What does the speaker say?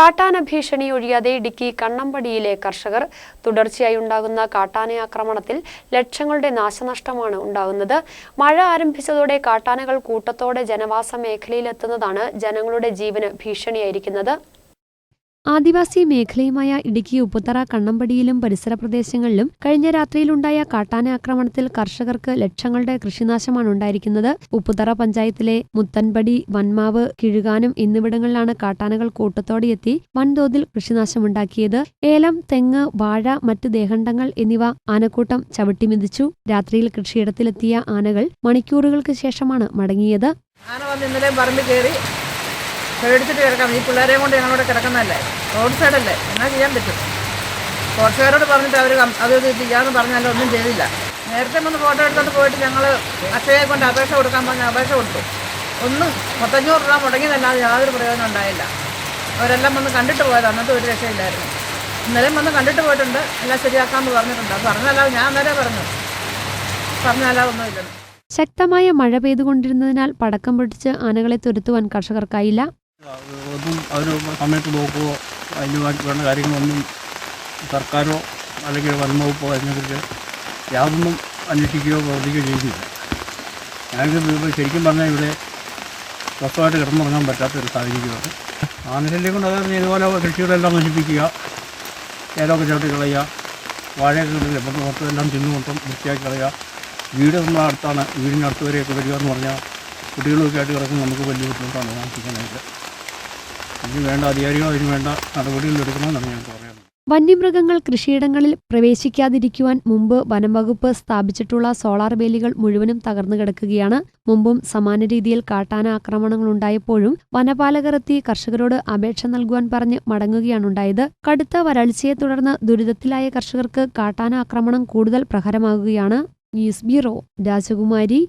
കാട്ടാന ഭീഷണി ഒഴിയാതെ ഇടുക്കി കണ്ണമ്പടിയിലെ കർഷകർ തുടർച്ചയായി ഉണ്ടാകുന്ന കാട്ടാന ആക്രമണത്തിൽ ലക്ഷങ്ങളുടെ നാശനഷ്ടമാണ് ഉണ്ടാകുന്നത്. മഴ ആരംഭിച്ചതോടെ കാട്ടാനകൾ കൂട്ടത്തോടെ ജനവാസ മേഖലയിലെത്തുന്നതാണ് ജനങ്ങളുടെ ജീവന് ഭീഷണിയായിരിക്കുന്നത്. ആദിവാസി മേഖലയുമായ ഇടുക്കി ഉപ്പുതറ കണ്ണമ്പടിയിലും പരിസര പ്രദേശങ്ങളിലും കഴിഞ്ഞ രാത്രിയിലുണ്ടായ കാട്ടാന ആക്രമണത്തിൽ കർഷകർക്ക് ലക്ഷങ്ങളുടെ കൃഷിനാശമാണ് ഉണ്ടായിരിക്കുന്നത്. ഉപ്പുതറ പഞ്ചായത്തിലെ മുത്തൻപടി വന്മാവ് കിഴുകാനം എന്നിവിടങ്ങളിലാണ് കാട്ടാനകൾ കൂട്ടത്തോടെയെത്തി വൻതോതിൽ കൃഷിനാശമുണ്ടാക്കിയത്. ഏലം തെങ്ങ് വാഴ മറ്റ് ദേഹണ്ഡങ്ങൾ എന്നിവ ആനക്കൂട്ടം ചവിട്ടിമിതിച്ചു രാത്രിയിൽ കൃഷിയിടത്തിലെത്തിയ ആനകൾ മണിക്കൂറുകൾക്ക് ശേഷമാണ് മടങ്ങിയത്. ആന വന്ന് ഇന്നലെയും പറമ്പ് കയറി പേടിച്ചിട്ട് കിടക്കാം. ഈ പിള്ളേരെയും കൊണ്ട് ഞങ്ങളിവിടെ കിടക്കുന്നതല്ലേ? റോഡ് സൈഡല്ലേ? എന്നാ ചെയ്യാൻ പറ്റും? കുറച്ചുകാരോട് പറഞ്ഞിട്ട് അവർ അത് ചെയ്യാമെന്ന് പറഞ്ഞാലും ഒന്നും ചെയ്തില്ല. നേരത്തെ ഒന്ന് ഫോട്ടോ എടുത്തോണ്ട് പോയിട്ട് ഞങ്ങൾ അക്ഷയെ കൊണ്ട് അപേക്ഷ കൊടുക്കാൻ പറഞ്ഞ അപേക്ഷ കൊടുത്തു. ഒന്ന് മുത്തഞ്ഞൂറ് രൂപ മുടങ്ങിയതല്ലാതെ യാതൊരു പ്രയോജനം ഉണ്ടായില്ല. അവരെല്ലാം വന്ന് കണ്ടിട്ട് പോയത്. അന്നത്തെ ഒരു രക്ഷയില്ലായിരുന്നു. ഇന്നലെയും വന്ന് കണ്ടിട്ട് പോയിട്ടുണ്ട്. എല്ലാം ശരിയാക്കാമെന്ന് പറഞ്ഞിട്ടുണ്ട്. പറഞ്ഞല്ലാതെ ഞാൻ അന്നേരം പറഞ്ഞു. പറഞ്ഞല്ലാതെ ഒന്നുമില്ലെന്ന് ശക്തമായ മഴ പെയ്തുകൊണ്ടിരുന്നതിനാൽ പടക്കം പൊട്ടിച്ച് ആനകളെ തുരത്തുവാൻ കർഷകർക്കായില്ല. ഒന്നും അവർ സമയത്ത് നോക്കുകയോ അതിന് വേണ്ടി കാര്യങ്ങളൊന്നും സർക്കാരോ അല്ലെങ്കിൽ വനംവകുപ്പോ അതിനെക്കുറിച്ച് യാതൊന്നും അന്വേഷിക്കുകയോ പ്രവർത്തിക്കുകയോ ചെയ്യുന്നില്ല. ഇപ്പോൾ ശരിക്കും പറഞ്ഞാൽ ഇവിടെ സ്വസ്ഥമായിട്ട് കിടന്നുറങ്ങാൻ പറ്റാത്ത ഒരു സാഹചര്യമാണ്. ആനശല്യം കൊണ്ട് അതായത് ഇതുപോലെ കൃഷികളെല്ലാം നശിപ്പിക്കുക ഏലമൊക്കെ ചവിട്ടി കളയുക വാഴയൊക്കെ കിട്ടില്ല എല്ലാം മൊത്തമെല്ലാം തിന്നുകൊണ്ടും വൃത്തിയാക്കി കളയുക വീട് നമ്മുടെ അടുത്താണ് വീടിന്റെ അടുത്ത് വരെയൊക്കെ വരിക എന്ന് പറഞ്ഞാൽ കുട്ടികളൊക്കെ ആയിട്ട് കിടക്കുമ്പോൾ നമുക്ക് വലിയ ബുദ്ധിമുട്ടാണ്. താമസിക്കാനായിട്ട് വേണ്ട വേണ്ട ഞാൻ പറയുന്നത് വന്യമൃഗങ്ങൾ കൃഷിയിടങ്ങളിൽ പ്രവേശിക്കാതിരിക്കുവാൻ മുമ്പ് വനംവകുപ്പ് സ്ഥാപിച്ചിട്ടുള്ള സോളാർ വേലികൾ മുഴുവനും തകർന്നു കിടക്കുകയാണ്. മുമ്പും സമാന രീതിയിൽ കാട്ടാന ആക്രമണങ്ങൾ ഉണ്ടായപ്പോഴും വനപാലകർ എത്തി കർഷകരോട് അപേക്ഷ നൽകുവാൻ പറഞ്ഞ് മടങ്ങുകയാണുണ്ടായത് കടുത്ത വരൾച്ചയെ തുടർന്ന് ദുരിതത്തിലായ കർഷകർക്ക് കാട്ടാന ആക്രമണം കൂടുതൽ പ്രഹരമാകുകയാണ്. ന്യൂസ് ബ്യൂറോ രാജകുമാരി.